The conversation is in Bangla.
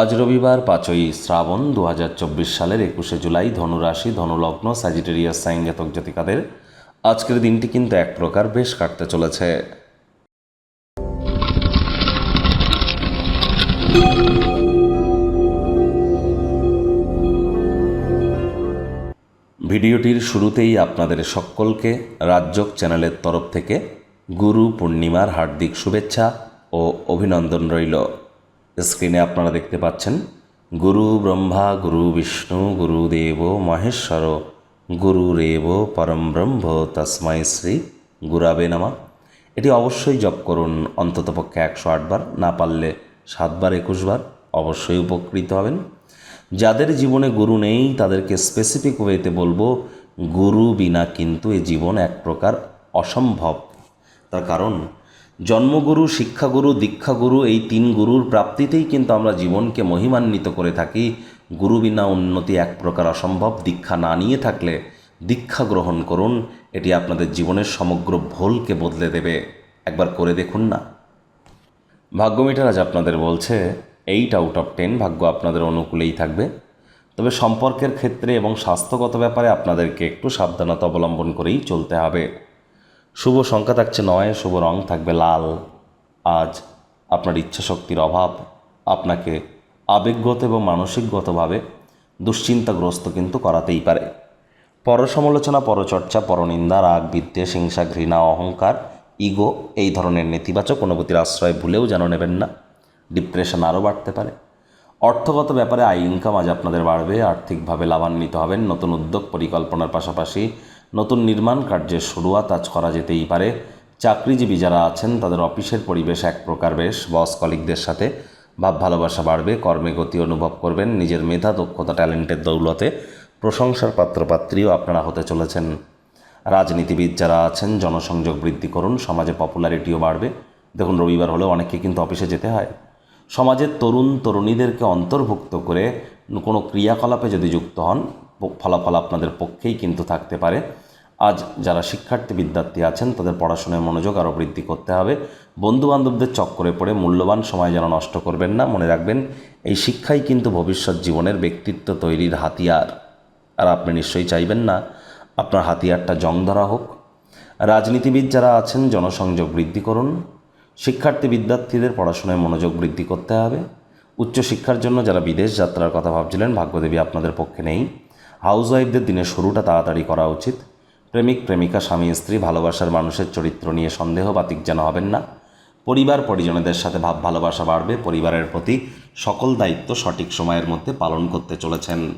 আজ রবিবার পাঁচই শ্রাবণ দু হাজার চব্বিশ সালের একুশে জুলাই ধনুরাশি, ধনুলগ্ন স্যাজিটেরিয়াস সাইন জাতক জাতিকাদের আজকের দিনটি কিন্তু এক প্রকার বেশ কাটতে চলেছে। ভিডিওটির শুরুতেই আপনাদের সকলকে রাজ্যক চ্যানেলের তরফ থেকে গুরু পূর্ণিমার হার্দিক শুভেচ্ছা ও অভিনন্দন রইল। স্ক্রিনে আপনারা দেখতে পাচ্ছেন, গুরু ব্রহ্মা, গুরু বিষ্ণু গুরুদেব মহেশ্বর গুরুরেব পরম ব্রহ্ম তস্মাই শ্রী গুরাবে নামা। এটি অবশ্যই জপ করুন অন্ততপক্ষে একশো আটবার না পারলে সাতবার একুশবার অবশ্যই উপকৃত হবেন। যাদের জীবনে গুরু নেই, তাদেরকে স্পেসিফিক ওয়েতে বলব, গুরু বিনা কিন্তু এ জীবন এক প্রকার অসম্ভব। তার কারণ জন্মগুরু, শিক্ষাগুরু, দীক্ষাগুরু এই তিন গুরুর প্রাপ্তিতেই কিন্তু আমরা জীবনকে মহিমান্বিত করে থাকি। গুরু বিনা উন্নতি এক প্রকার অসম্ভব। দীক্ষা না নিয়ে থাকলে দীক্ষা গ্রহণ করুন। এটি আপনাদের জীবনের সমগ্র ভোলকে বদলে দেবে। একবার করে দেখুন না। ভাগ্যমিটার আজ আপনাদের বলছে এইট আউট অফ টেন ভাগ্য আপনাদের অনুকূলেই থাকবে। তবে সম্পর্কের ক্ষেত্রে এবং স্বাস্থ্যগত ব্যাপারে আপনাদেরকে একটু সাবধানতা অবলম্বন করেই চলতে হবে। শুভ সংখ্যা থাকছে নয়, শুভ রং থাকবে লাল। আজ আপনার ইচ্ছাশক্তির অভাব, আপনাকে আবেগগত এবং মানসিকগতভাবে দুশ্চিন্তাগ্রস্ত কিন্তু করাতেই পারে। পরসমালোচনা, পরচর্চা, পরনিন্দা রাগ বিদ্বেষ হিংসা, ঘৃণা, অহংকার, ইগো এই ধরনের নেতিবাচক অনুভূতির আশ্রয় ভুলেও যেন নেবেন না। ডিপ্রেশন আরও বাড়তে পারে। অর্থগত ব্যাপারে আয় ইনকাম আজ আপনাদের বাড়বে, আর্থিকভাবে লাভান্বিত হবেন, নতুন উদ্যোগ পরিকল্পনার পাশাপাশি নতুন নির্মাণ কার্যের শুরুয়াত আজ করা যেতেই পারে। চাকরিজীবী যারা আছেন, তাদের অফিসের পরিবেশ এক প্রকার বেশ। বস কলিকদের সাথে ভাব ভালোবাসা বাড়বে, কর্মে গতি অনুভব করবেন, নিজের মেধা, দক্ষতা, ট্যালেন্টের দৌলতে প্রশংসার পাত্রপাত্রীও আপনারা হতে চলেছেন। রাজনীতিবিদ যারা আছেন, জনসংযোগ বৃদ্ধি করুন, সমাজে পপুলারিটিও বাড়বে। দেখুন, রবিবার হলেও অনেককে কিন্তু অফিসে যেতে হয়। সমাজের তরুণ, তরুণীদেরকে অন্তর্ভুক্ত করে কোনো ক্রিয়াকলাপে যদি যুক্ত হন ফলাফল আপনাদের পক্ষেই কিন্তু থাকতে পারে। আজ যারা শিক্ষার্থী বিদ্যার্থী আছেন, তাদের পড়াশোনায় মনোযোগ আরও বৃদ্ধি করতে হবে। বন্ধুবান্ধবদের চক্করে পড়ে মূল্যবান সময় যেন নষ্ট করবেন না। মনে রাখবেন, এই শিক্ষাই কিন্তু ভবিষ্যৎ জীবনের ব্যক্তিত্ব তৈরির হাতিয়ার। আর আপনি নিশ্চয়ই চাইবেন না আপনার হাতিয়ারটা জং ধরা হোক। রাজনীতিবিদ যারা আছেন, জনসংযোগ বৃদ্ধি করুন। শিক্ষার্থী বিদ্যার্থীদের পড়াশোনায় মনোযোগ বৃদ্ধি করতে হবে। উচ্চশিক্ষার জন্য যারা বিদেশ যাত্রার কথা ভাবছিলেন, ভাগ্যদেবী আপনাদের পক্ষে নেই। হাউসওয়াইফদের দিনের শুরুটা তাড়াতাড়ি করা উচিত। প্রেমিক, প্রেমিকা, স্বামী, স্ত্রী, ভালোবাসার মানুষের চরিত্র নিয়ে সন্দেহ বাতিক যেন হবেন না। পরিবার, পরিজনেদের সাথে ভাব, ভালোবাসা বাড়বে। পরিবারের প্রতি সকল দায়িত্ব সঠিক সময়ের মধ্যে পালন করতে চলেছেন।